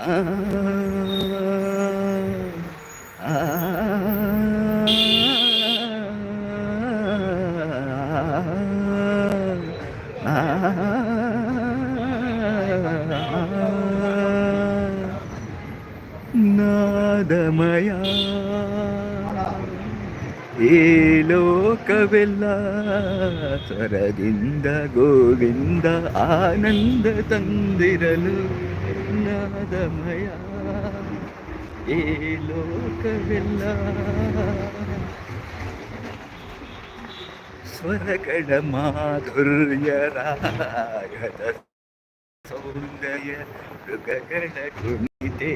Ah ಲೋಕವೆಲ್ಲ ಸ್ವರದಿಂದ Govinda ಆನಂದ ತಂದಿರಲು ನಾದಮಯ ಈ ಲೋಕವೆಲ್ಲ ಸ್ವರಗಳ ಮಾಧುರ್ಯ ರಾಗದ ಸೌಂದರ್ಯ ಮೃಗಗಳ ಕುಣಿತೆ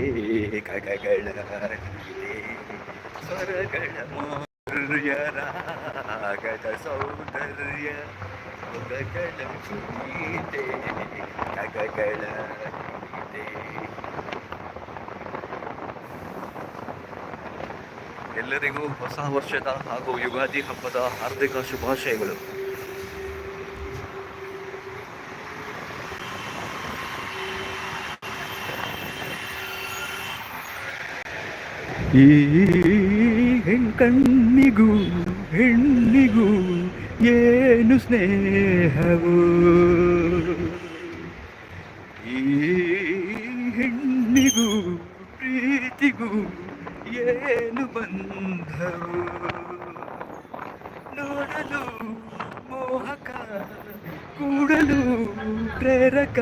ಕಗಗಳ ಕುಣಿತೆ ಸ್ವರಗಳ ಮಾಧುರ್ಯ ರಾಗದ ಸೌಂದರ್ಯ ಮೃಗಗಳ ಕುಣಿತೆ ಕಗಗಳ ಕುಣಿತೆ ಎಲ್ಲರಿಗೂ ಹೊಸ ವರ್ಷದ ಹಾಗೂ ಯುಗಾದಿ ಹಬ್ಬದ ಹಾರ್ದಿಕ ಶುಭಾಶಯಗಳು ಈ ಹೆಣ್ಕಣ್ಣಿಗೂ ಹೆಣ್ಣಿಗೂ ಏನು ಸ್ನೇಹವು? ಈ ಹೆಣ್ಣಿಗೂ ಪ್ರೀತಿಗೂ ಏನು ಬಂಧವು? ನೋಡಲು ಮೋಹಕ, ಕೂಡಲು ಪ್ರೇರಕ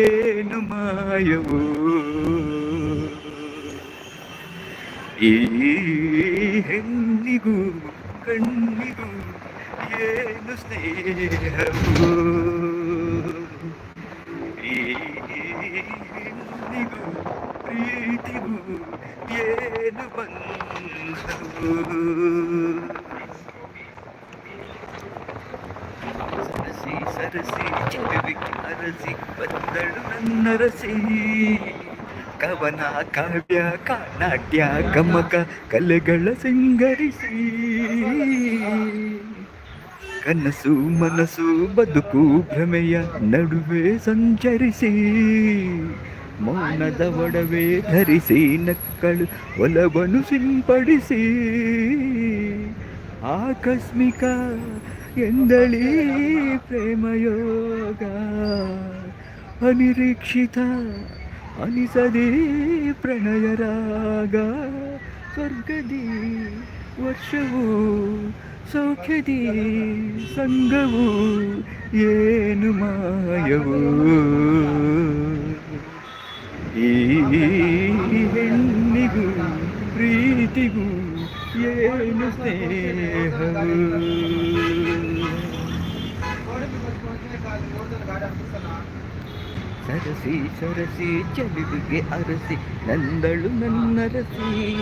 ಏನು ಮಾಯವು? ಈ ಹೆಣ್ಣಿಗೂ ಕಣ್ಣಿಗೂ ಏನು ಸ್ನೇಹವು ಈ ಹೆಣ್ಣಿಗೂ ಪ್ರೀತಿಗೂ ಏನು ಬಂಧವು ಸರಸಿ ಸರಸಿ ಚೆಲುವಿಗೆ ಅರಸಿ ಬಂದಳು ನನ್ನರಸಿ ಕವನ ಕಾವ್ಯ, ಕಾನಾಟ್ಯ, ಗಮಕ, ಕಲೆಗಳ ಸಿಂಗರಿಸಿ. ಕನಸು ಮನಸ್ಸು ಬದುಕು, ಭ್ರಮೆಯ ನಡುವೆ ಸಂಚರಿಸಿ. ಮೌನದ ಒಡವೆ ಧರಿಸಿ, ನಕ್ಕಳು ಒಲವನ್ನು ಸಿಂಪಡಿಸಿ. ಆಕಸ್ಮಿಕ ಎಂದಳಿ ಪ್ರೇಮಯೋಗ, ಅನಿರೀಕ್ಷಿತ ಅನಿಸದೇ ಪ್ರಣಯ ರಾಗ. ಸ್ವರ್ಗದಿ ವರ್ಷವು ಸೌಖ್ಯದಿ ಸಂಗವು ಏನು ಮಾಯವು. ಈ ಹೆಣ್ಣಿಗೂ ಪ್ರೀತಿಗೂ ಏನು ಸ್ನೇಹವು. ಸರಸಿ ಸರಸಿ ಚೆಲುವಿಗೆ ಅರಸಿ, ನಂದಳು ನನ್ನರಸಿ.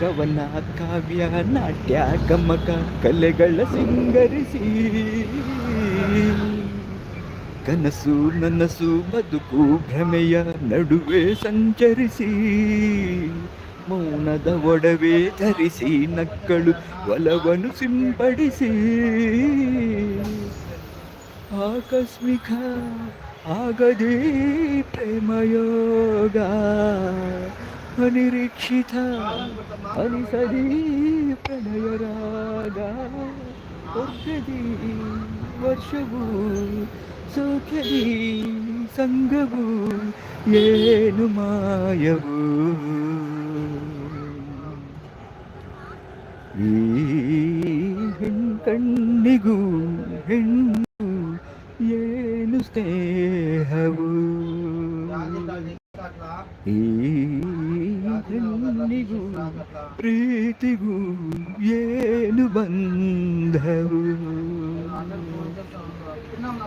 ಕವನ, ಕಾವ್ಯ, ನಾಟ್ಯ, ಗಮಕ, ಕಲೆಗಳ ಸಿಂಗರಿಸಿ. ಕನಸು, ನನಸು, ಬದುಕು, ಭ್ರಮೆಯ ನಡುವೆ ಸಂಚರಿಸಿ. ಮೌನದ ಒಡವೆ ಧರಿಸಿ, ನಕ್ಕಳು ಒಲವನ್ನು ಸಿಂಪಡಿಸಿ. ಆಕಸ್ಮಿಕ ಆಗದೇ ಪ್ರೇಮಯೋಗ ಅನಿರೀಕ್ಷಿತ ಅನಿಸದಿ ಪ್ರಣಯ ರಾಗ ವರ್ಷದಿ ವರ್ಷವು ಸೌಖ್ಯದಿ ಸಂಗವು ಏನು ಮಾಯವು ಈ ಹೆಣ್ಕಣ್ಣಿಗೂ ಹೆಣ್ಣು ಏನು ಸ್ನೇಹವು ಈ ಹೆಣ್ಣಿಗೂ ಪ್ರೀತಿಗೂ ಏನು ಬಂಧವು? ಇನ್ನೊಂದು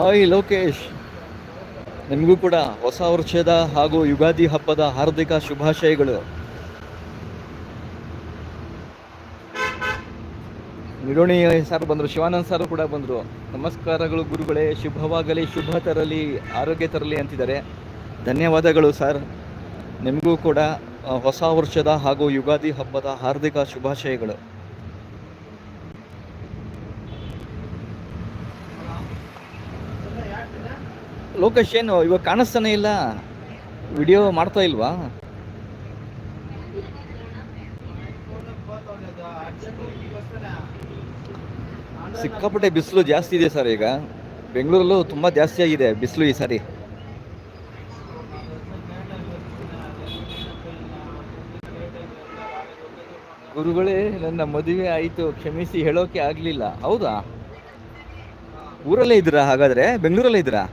ಹಾಯ್ ಲೋಕೇಶ್. ನಿಮಗೂ ಕೂಡ ಹೊಸ ವರ್ಷದ ಹಾಗೂ ಯುಗಾದಿ ಹಬ್ಬದ ಹಾರ್ದಿಕ ಶುಭಾಶಯಗಳು. ನಿಡೋಣಿ ಸರ್ ಬಂದರು, ಶಿವಾನಂದ್ ಸರ್ ಕೂಡ ಬಂದರು. ನಮಸ್ಕಾರಗಳು ಗುರುಗಳೇ, ಶುಭವಾಗಲಿ, ಶುಭ ತರಲಿ, ಆರೋಗ್ಯ ತರಲಿ ಅಂತಿದ್ದಾರೆ. ಧನ್ಯವಾದಗಳು ಸರ್. ನಿಮಗೂ ಕೂಡ ಹೊಸ ವರ್ಷದ ಹಾಗೂ ಯುಗಾದಿ ಹಬ್ಬದ ಹಾರ್ದಿಕ ಶುಭಾಶಯಗಳು. ಲೋಕೇಶ್ ಏನು, ಇವಾಗ ಕಾಣಿಸ್ತಾನೆ ಇಲ್ಲ? ವಿಡಿಯೋ ಮಾಡ್ತಾ ಇಲ್ವಾ? ಸಿಕ್ಕಾಪಟ್ಟೆ ಬಿಸಿಲು ಜಾಸ್ತಿ ಇದೆ ಸರ್ ಈಗ. ಬೆಂಗಳೂರಲ್ಲೂ ತುಂಬ ಜಾಸ್ತಿ ಆಗಿದೆ ಬಿಸಿಲು ಈ ಸಾರಿ. ಗುರುಗಳೇ, ನನ್ನ ಮದುವೆ ಆಯಿತು, ಕ್ಷಮಿಸಿ, ಹೇಳೋಕೆ ಆಗಲಿಲ್ಲ. ಹೌದಾ? ಊರಲ್ಲೇ ಇದ್ದೀರಾ ಹಾಗಾದರೆ? ಬೆಂಗಳೂರಲ್ಲೇ ಇದ್ದೀರಾ?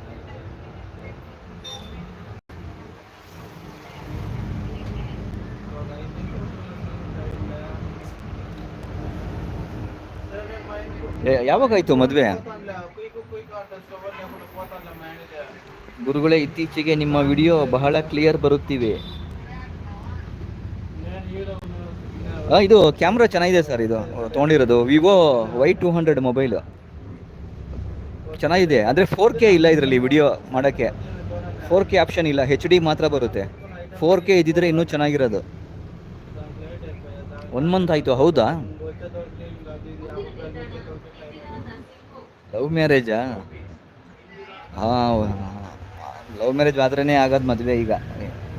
ಯಾವಾಗಾಯ್ತು ಮದುವೆ? ಗುರುಗಳೇ, ಇತ್ತೀಚೆಗೆ ನಿಮ್ಮ ವಿಡಿಯೋ ಬಹಳ ಕ್ಲಿಯರ್ ಬರುತ್ತಿವೆ. ಇದು ಕ್ಯಾಮ್ರಾ ಚೆನ್ನಾಗಿದೆ ಸರ್ ಇದು. ತೊಗೊಂಡಿರೋದು. Vivo Y two hundred mobile ಚೆನ್ನಾಗಿದೆ. ಅಂದರೆ ಫೋರ್ ಕೆ ಇಲ್ಲ ಇದರಲ್ಲಿ ವಿಡಿಯೋ ಮಾಡೋಕ್ಕೆ. ಫೋರ್ ಕೆ ಆಪ್ಷನ್ ಇಲ್ಲ. ಹೆಚ್ ಡಿ ಮಾತ್ರ ಬರುತ್ತೆ. ಫೋರ್ ಕೆ ಇದ್ದಿದ್ರೆ ಇನ್ನೂ ಚೆನ್ನಾಗಿರೋದು. ಒನ್ ಮಂತ್ ಆಯಿತು, ಹೌದಾ? ಲವ್ ಮ್ಯಾರೇಜಾ ಹಾಂ ಲವ್ ಮ್ಯಾರೇಜ್ ಮಾತ್ರನೇ ಆಗೋದು ಮದುವೆ ಈಗ.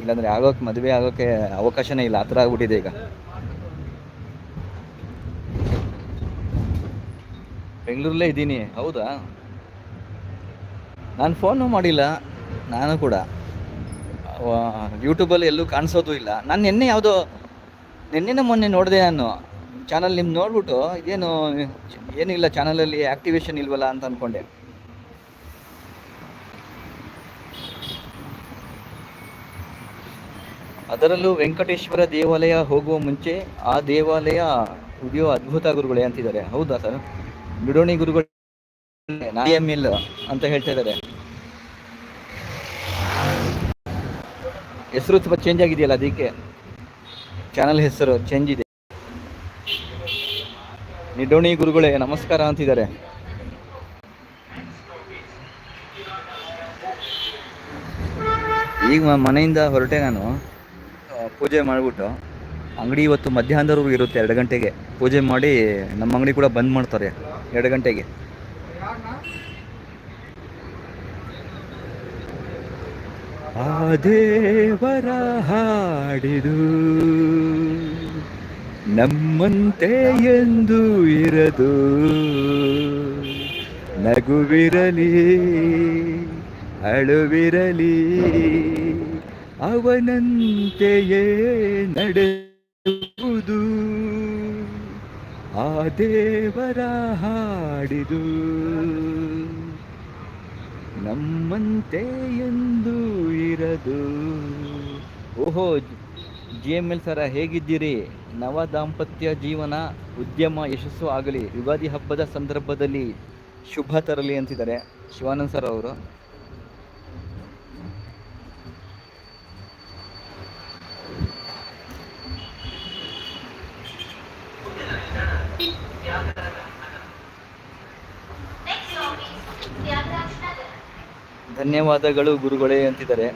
ಇಲ್ಲಾಂದರೆ ಆಗೋಕ್ಕೆ ಮದುವೆ ಆಗೋಕ್ಕೆ ಅವಕಾಶನೇ ಇಲ್ಲ. ಆ ಥರ ಆಗ್ಬಿಟ್ಟಿದೆ ಈಗ. ಬೆಂಗಳೂರಲ್ಲೇ ಇದ್ದೀನಿ. ಹೌದಾ? ನಾನು ಫೋನು ಮಾಡಿಲ್ಲ. ನಾನು ಕೂಡ. ಯೂಟ್ಯೂಬಲ್ಲಿ ಎಲ್ಲೂ ಕಾಣಿಸೋದು ಇಲ್ಲ. ನಾನು ನಿನ್ನೆ ಯಾವುದೋ, ನಿನ್ನೆನ ಮೊನ್ನೆ ನೋಡಿದೆ ನಾನು. ಚಾನಲ್ ನಿಮ್ಗೆ ನೋಡ್ಬಿಟ್ಟು ಇದೇನು, ಏನಿಲ್ಲ ಚಾನಲಲ್ಲಿ ಆ್ಯಕ್ಟಿವೇಶನ್ ಇಲ್ವಲ್ಲ ಅಂತ ಅಂದ್ಕೊಂಡೆ ಅದರಲ್ಲೂ ವೆಂಕಟೇಶ್ವರ ದೇವಾಲಯ ಹೋಗುವ ಮುಂಚೆ ಆ ದೇವಾಲಯ ವಿಡಿಯೋ ಅದ್ಭುತ ಗುರುಗಳೇ ಅಂತಿದ್ದಾರೆ. ಹೌದಾ ಸರ್? ಬಿಡೋಣಿ ಗುರುಗಳು ಇಲ್ಲ ಅಂತ ಹೇಳ್ತಾ ಇದ್ದಾರೆ. ಹೆಸರು ತುಂಬಾ ಚೇಂಜ್ ಆಗಿದೆಯಲ್ಲ ಅದಕ್ಕೆ? ಚಾನಲ್ ಹೆಸರು ಚೇಂಜ್ ಇದೆ. ನಿಡೋಣಿ ಗುರುಗಳೇ, ನಮಸ್ಕಾರ ಅಂತಿದ್ದಾರೆ. ಈಗ ಮನೆಯಿಂದ ಹೊರಟೆ ನಾನು ಪೂಜೆ ಮಾಡಿಬಿಟ್ಟು, ಅಂಗಡಿ ಇವತ್ತು ಮಧ್ಯಾಹ್ನದವರೆಗೂ ಇರುತ್ತೆ, ಎರಡು ಗಂಟೆಗೆ. ಪೂಜೆ ಮಾಡಿ ನಮ್ಮ ಅಂಗಡಿ ಕೂಡ ಬಂದ್ ಮಾಡ್ತಾರೆ, ಎರಡು ಗಂಟೆಗೆ. ಆ ದೇವರ ಹಾಡಿದು ನಮ್ಮಂತೆ ಎಂದು ಇರದು ನಗುವಿರಲಿ ಅಳುವಿರಲಿ ಅವನಂತೆಯೇ ನಡೆಯುವುದು. ಆ ದೇವರ ಹಾಡಿದು ನಮ್ಮಂತೆ ಎಂದು ಇರದು. ಓಹೋ ಜಿ ಎಂ ಎಲ್ ಸರ ಹೇಗಿದ್ದೀರಿ? ನವ ದಾಂಪತ್ಯ ಜೀವನ ಉದ್ಯಮ ಯಶಸ್ಸು ಆಗಲಿ, ಯುಗಾದಿ ಹಬ್ಬದ ಸಂದರ್ಭದಲ್ಲಿ ಶುಭ ತರಲಿ ಅಂತಿದ್ದಾರೆ ಶಿವಾನಂದ್ ಸರ್ ಅವರು. ಧನ್ಯವಾದಗಳು ಗುರುಗಳೇ ಅಂತಿದ್ದಾರೆ.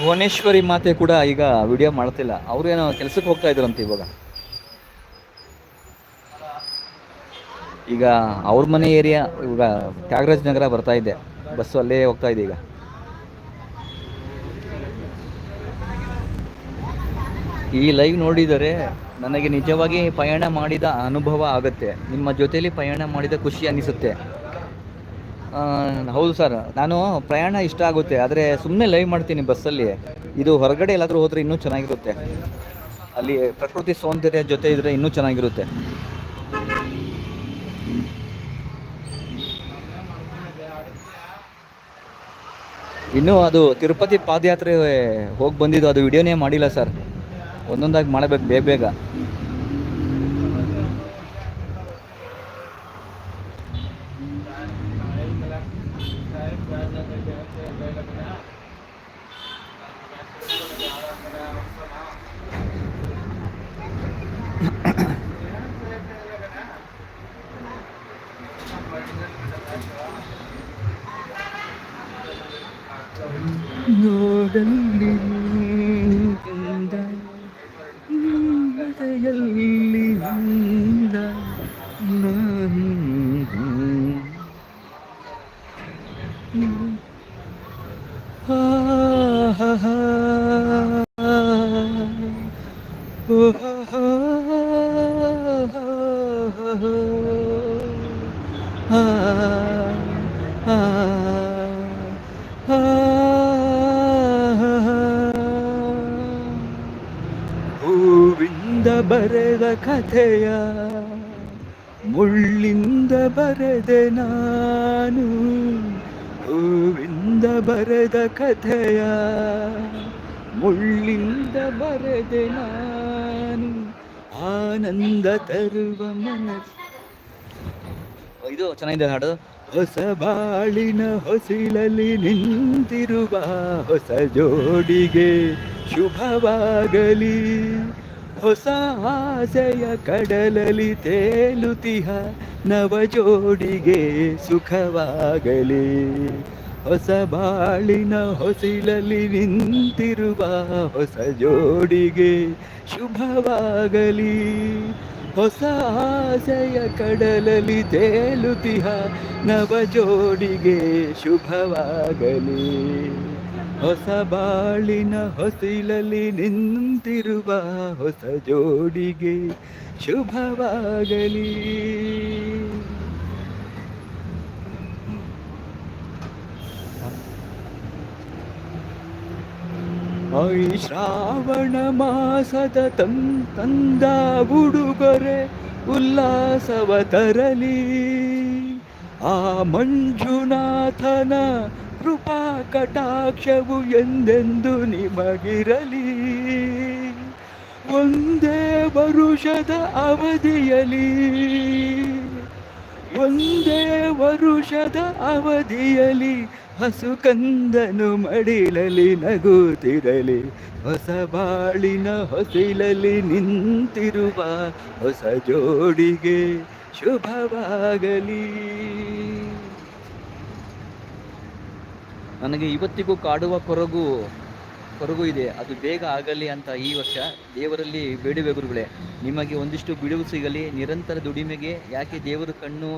ಭುವನೇಶ್ವರಿ ಮಾತೆ ಕೂಡ ಈಗ ವಿಡಿಯೋ ಮಾಡ್ತಿಲ್ಲ. ಅವ್ರೇನೋ ಕೆಲಸಕ್ಕೆ ಹೋಗ್ತಾ ಇದ್ರಂತೆ ಇವಾಗ. ಈಗ ಅವ್ರ ಮನೆ ಏರಿಯಾ ಇವಾಗ ತ್ಯಾಗರಾಜ್ ನಗರ ಬರ್ತಾ ಇದೆ. ಬಸ್ಸು ಅಲ್ಲೇ ಹೋಗ್ತಾ ಇದೆ ಈಗ. ಈ ಲೈವ್ ನೋಡಿದರೆ ನನಗೆ ನಿಜವಾಗಿ ಪಯಣ ಮಾಡಿದ ಅನುಭವ ಆಗುತ್ತೆ. ನಿಮ್ಮ ಜೊತೆಯಲ್ಲಿ ಪಯಣ ಮಾಡಿದ ಖುಷಿ ಅನಿಸುತ್ತೆ. ಹೌದು ಸರ್. ನಾನು ಪ್ರಯಾಣ ಇಷ್ಟ ಆಗುತ್ತೆ, ಆದರೆ ಸುಮ್ಮನೆ ಲೈವ್ ಮಾಡ್ತೀನಿ ಬಸ್ಸಲ್ಲಿ ಇದು ಹೊರಗಡೆ ಎಲ್ಲಾದರೂ ಹೋದರೆ ಇನ್ನೂ ಚೆನ್ನಾಗಿರುತ್ತೆ. ಅಲ್ಲಿ ಪ್ರಕೃತಿ ಸೌಂದರ್ಯ ಜೊತೆ ಇದ್ರೆ ಇನ್ನೂ ಚೆನ್ನಾಗಿರುತ್ತೆ. ಇನ್ನೂ ಅದು ತಿರುಪತಿ ಪಾದಯಾತ್ರೆ ಹೋಗಿ ಬಂದಿದ್ದು ಅದು ವಿಡಿಯೋನೇ ಮಾಡಿಲ್ಲ ಸರ್. ಒಂದೊಂದಾಗಿ ಮಾಡಬೇಕು, ಬೇಗ ಬೇಗ ನೋಡಲ್ಲಿ ನಿಂದ, ನಿನ್ನದೆಯಲ್ಲಿ ನಿಂದ ನಾನು. ಆ, ಹಾ, ಹಾ. ಓ, ಹಾ, ಹಾ, ಹಾ, ಹಾ, ಹಾ, ಹೂವಿಂದ ಬರೆದ ಕಥೆಯ ಮುಳ್ಳಿಂದ ಬರೆದೆ ನಾನು ಹೂವಿಂದ ಬರೆದ ಕಥೆಯ ಮುಳ್ಳಿಂದ ಬರೆದೆ ನಾನು ಆನಂದ ತರುವ ಮನಸ್ಸು ಇದು ಚೆನ್ನಾಗಿದೆ ಹಾಡು. ಹೊಸ ಬಾಳಿನ ಹೊಸಿಲಲ್ಲಿ ನಿಂತಿರುವ ಹೊಸ ಜೋಡಿಗೆ ಶುಭವಾಗಲಿ. ಹೊಸ ಆಸೆಯ ಕಡಲಲಿ ತೇಲುತಿಹ ನವ ಜೋಡಿಗೆ ಸುಖವಾಗಲಿ. ಹೊಸ ಬಾಳಿನ ಹೊಸಿಲಲ್ಲಿ ನಿಂತಿರುವ ಹೊಸ ಜೋಡಿಗೆ ಶುಭವಾಗಲಿ. ಹೊಸ ಆಸೆಯ ಕಡಲಲ್ಲಿ ತೇಲುತಿಹ ನವ ಜೋಡಿಗೆ ಶುಭವಾಗಲಿ. ಹೊಸ ಬಾಳಿನ ಹೊಸಿಲಲ್ಲಿ ನಿಂತಿರುವ ಹೊಸ ಜೋಡಿಗೆ ಶುಭವಾಗಲಿ. ಐ ಶ್ರಾವಣ ಮಾಸದ ತಂ ತಂದ ಉಡುಗೊರೆ ಉಲ್ಲಾಸವ ತರಲಿ. ಆ ಮಂಜುನಾಥನ ಕೃಪಾ ಕಟಾಕ್ಷವು ಎಂದೆಂದು ನಿಮಗಿರಲಿ. ಒಂದೇ ವರುಷದ ಅವಧಿಯಲಿ ಒಂದೇ ವರುಷದ ಅವಧಿಯಲಿ ಹಸು ಕಂದನು ಮಡಿಲಲಿ ನಗುತ್ತಿರಲಿ. ಹೊಸ ಬಾಳಿನ ಹೊಸಿಲಲಿ ನಿಂತಿರುವ ಹೊಸ ಜೋಡಿಗೆ ಶುಭವಾಗಲಿ. ನನಗೆ ಇವತ್ತಿಗೂ ಕಾಡುವ ಕೊರಗು ಕೊರಗು ಇದೆ. ಅದು ಬೇಗ ಆಗಲಿ ಅಂತ ಈ ವರ್ಷ ದೇವರಲ್ಲಿ ಬೇಡುವೆ ಗುರುಗಳೇ. ನಿಮಗೆ ಒಂದಿಷ್ಟು ಬಿಡುವು ಸಿಗಲಿ, ನಿರಂತರ ದುಡಿಮೆಗೆ. ಯಾಕೆ ದೇವರು ಕಣ್ಣು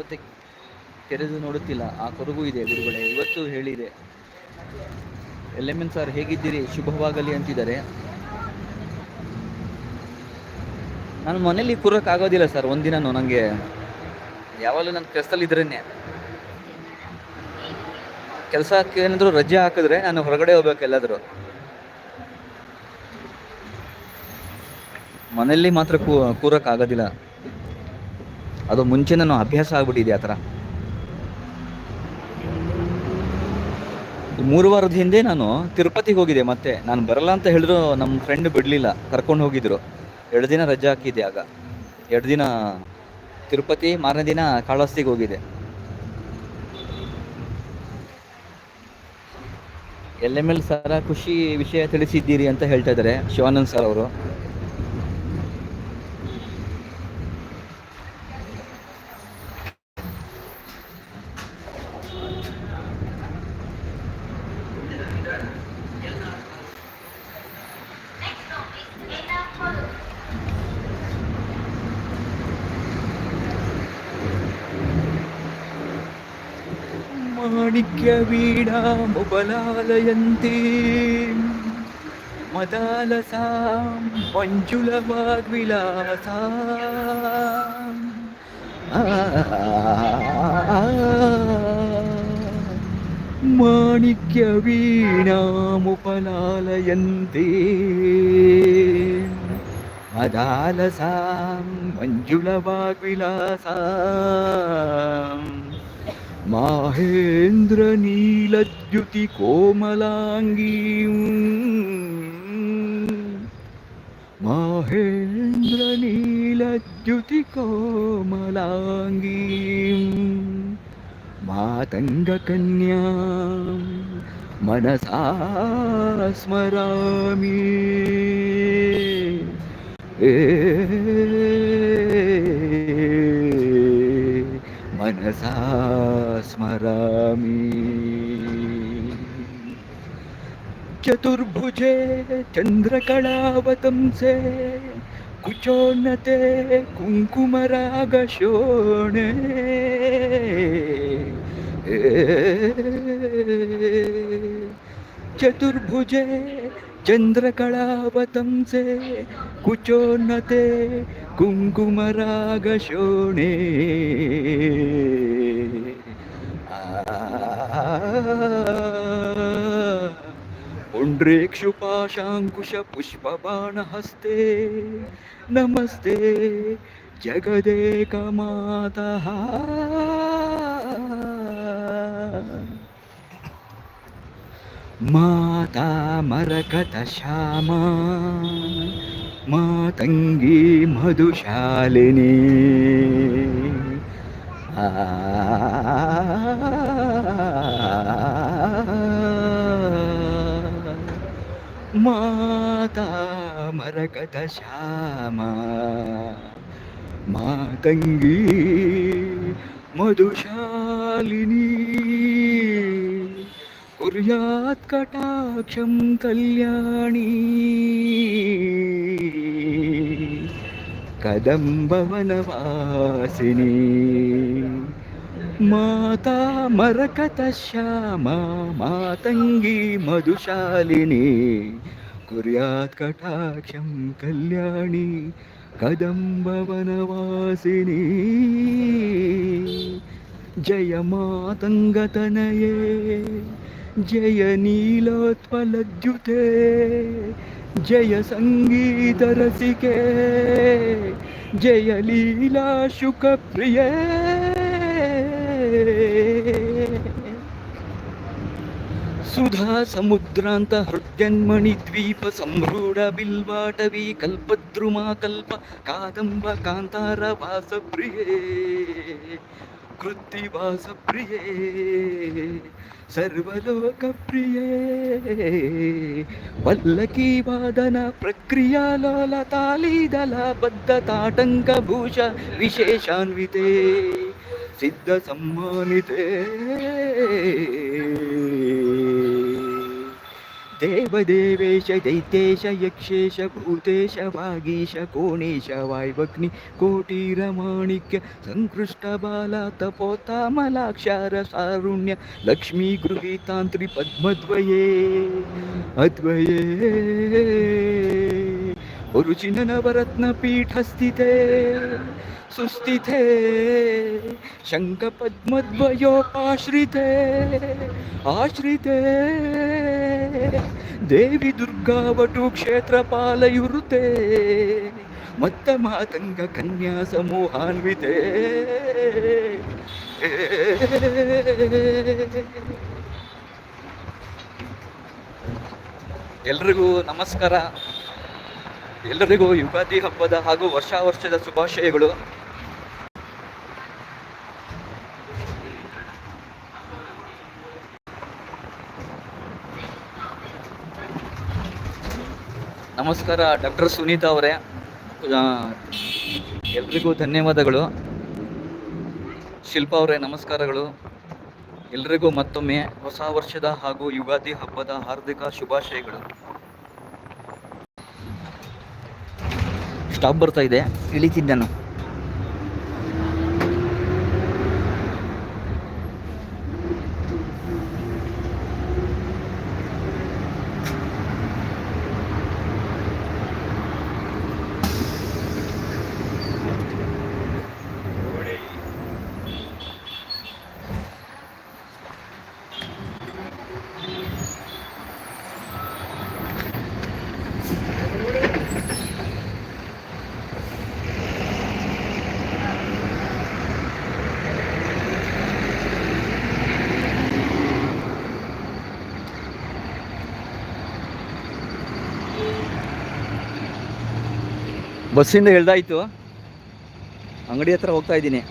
ತೆರೆದು ನೋಡುತ್ತಿಲ್ಲ? ಆ ಕೊರಗು ಇದೆ ಗುರುಗಳೇ, ಇವತ್ತು ಹೇಳಿದೆ. ಎಲ್ ಸರ್, ಹೇಗಿದ್ದೀರಿ? ಶುಭವಾಗಲಿ ಅಂತಿದ್ದಾರೆ. ನಾನು ಮನೇಲಿ ಕೂರಕ್ಕಾಗೋದಿಲ್ಲ ಸರ್ ಒಂದಿನೂ ನನಗೆ ಯಾವಾಗಲೂ ನನ್ನ ಕೆಲಸದಲ್ಲಿದ್ರೇನೆ ಕೆಲಸಕ್ಕೆ ಏನಾದರೂ ರಜೆ ಹಾಕಿದ್ರೆ ನಾನು ಹೊರಗಡೆ ಹೋಗ್ಬೇಕು ಎಲ್ಲಾದರೂ. ಮನೆಯಲ್ಲಿ ಮಾತ್ರ ಕೂ, ಕೂರೋಕ್ಕಾಗೋದಿಲ್ಲ. ಅದು ಮುಂಚೆ ನಾನು ಅಭ್ಯಾಸ ಆಗ್ಬಿಟ್ಟಿದೆ ಆ ಥರ. ಮೂರು ವಾರದ ಹಿಂದೆ ನಾನು ತಿರುಪತಿಗೆ ಹೋಗಿದ್ದೆ ಮತ್ತೆ. ನಾನು ಬರಲ್ಲ ಅಂತ ಹೇಳಿದ್ರು ನಮ್ಮ ಫ್ರೆಂಡ್ ಬಿಡಲಿಲ್ಲ. ಕರ್ಕೊಂಡು ಹೋಗಿದ್ರು. ಎರಡು ದಿನ ರಜೆ ಹಾಕಿದ್ದೆ ಆಗ. ಎರಡು ದಿನ ತಿರುಪತಿ, ಮಾರನೇ ದಿನ ಕಾಳಹಸ್ತಿಗೆ ಹೋಗಿದ್ದೆ. ಎಲ್ ಎಂ ಎಲ್ ಸರ ಖುಷಿ ವಿಷಯ ತಿಳಿಸಿದ್ದೀರಿ ಅಂತ ಹೇಳ್ತಾ ಇದ್ದಾರೆ ಶಿವಾನಂದ್ ಸರ್ ಅವರು. വീണാമുപലാലയന്തി മദാലസാം മഞ്ജുലവാഗ്വിലാസാ മാണിക്യവീണാമുപലാലയന്തി മദാലസാം മഞ്ജുലവാഗ്വിലാസാം മാഹേന്ദ്രനീലദ്യുതി കോമലാംഗിയും മാഹേന്ദ്രനീലദ്യുതി കോമലാംഗിയും മാതംഗകന്യാ മനസാ സ്മരാമി ഏ मनसा स्मरामि चतुर्भुजे चन्द्रकलावतंसे कुचोन्नते कुङ्कुमरागशोणे। चतुर्भुजे चन्द्रकलावतं से कुचोन्नते कुङ्कुमरागशोणे। पुण्ड्रेक्षु पाशाङ्कुशपुष्पबाणहस्ते नमस्ते जगदेकमातः। ಮಾತಾಮರಕತ ಶ್ಯಾಮ ಮಾತಂಗಿ ಮಧುಶಾಲಿನಿ ಆ మాతామరకత శ్యామ మాతంగి మధుశాలిని कुर्यात्कटाक्षं कल्याणी कदम्बवनवासिनी माता मरकतश्यामा मातङ्गी मधुशालिनी कुर्यात्कटाक्षं कल्याणी कदम्बवनवासिनी जय मातङ्गतनये जय नीलोत्पलद्युते जय सङ्गीतरसिके जय लीलाशुकप्रिये सुधासमुद्रान्त हृद्यन्मणिद्वीपसम्भ्रूढबिल्वाटवी कल्पद्रुमाकल्प कादम्ब कान्तारवासप्रिये कृत्तिवासप्रिये सर्वलोकप्रिये वल्लकीवादन प्रक्रियालोलतालीदलबद्धताटङ्कभूष विशेषान्विते सिद्धसम्मानिते देवदेवेश दैतेश यक्षेश भूतेश वागीश कोणेश वायवग्नि कोटिरमाणिक्य सङ्कृष्टबाला तपोतामलाक्षारसारुण्य लक्ष्मीगृहीतान्त्रि पद्मद्वये अद्वये। रुचिनवरत्नपीठस्थिते सुस्थिते शङ्खपद्मद्वयोपाश्रिते आश्रिते। ದೇವಿ ದುರ್ಗಾವಟು ಕ್ಷೇತ್ರಪಾಲಯುರುತೆ ಮತ್ತ ಮಾತಂಗ ಕನ್ಯಾ ಸಮೂಹಾನ್ವಿತೆ. ಎಲ್ರಿಗೂ ನಮಸ್ಕಾರ. ಎಲ್ಲರಿಗೂ ಯುಗಾದಿ ಹಬ್ಬದ ಹಾಗೂ ವರ್ಷ ವರ್ಷದ ಶುಭಾಶಯಗಳು. ನಮಸ್ಕಾರ, ಡಾಕ್ಟರ್ ಸುನೀತಾ ಅವರೇ. ಎಲ್ರಿಗೂ ಧನ್ಯವಾದಗಳು. ಶಿಲ್ಪಾ ಅವರೇ, ನಮಸ್ಕಾರಗಳು. ಎಲ್ರಿಗೂ ಮತ್ತೊಮ್ಮೆ ಹೊಸ ವರ್ಷದ ಹಾಗೂ ಯುಗಾದಿ ಹಬ್ಬದ ಹಾರ್ದಿಕ ಶುಭಾಶಯಗಳು. ಸ್ಟಾಪ್ ಬರ್ತಾ ಇದೆ. ಇಳಿತೀನಿ ನಾನು. ಬಸ್ಸಿಂದ ಇಳ್ದಾಯಿತು ಅಂಗಡಿ ಹತ್ರ ಹೋಗ್ತಾ ಇದ್ದೀನಿ.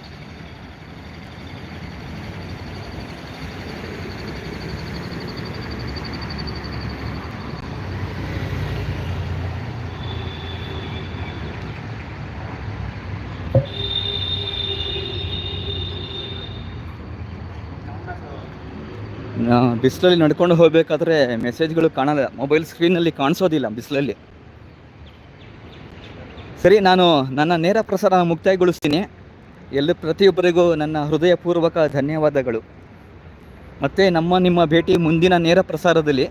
ಬಿಸಿಲಲ್ಲಿ ನಡ್ಕೊಂಡು ಹೋಗ್ಬೇಕಾದ್ರೆ ಮೆಸೇಜ್ಗಳು ಕಾಣಲ್ಲ. ಮೊಬೈಲ್ ಸ್ಕ್ರೀನಲ್ಲಿ ಕಾಣಿಸೋದಿಲ್ಲ ಬಿಸಿಲಲ್ಲಿ. ಸರಿ, ನಾನು ನನ್ನ ನೇರ ಪ್ರಸಾರ ಮುಕ್ತಾಯಗೊಳಿಸ್ತೀನಿ. ಎಲ್ಲ ಪ್ರತಿಯೊಬ್ಬರಿಗೂ ನನ್ನ ಹೃದಯಪೂರ್ವಕ ಧನ್ಯವಾದಗಳು. ಮತ್ತು ನಮ್ಮ ನಿಮ್ಮ ಭೇಟಿ ಮುಂದಿನ ನೇರ ಪ್ರಸಾರದಲ್ಲಿ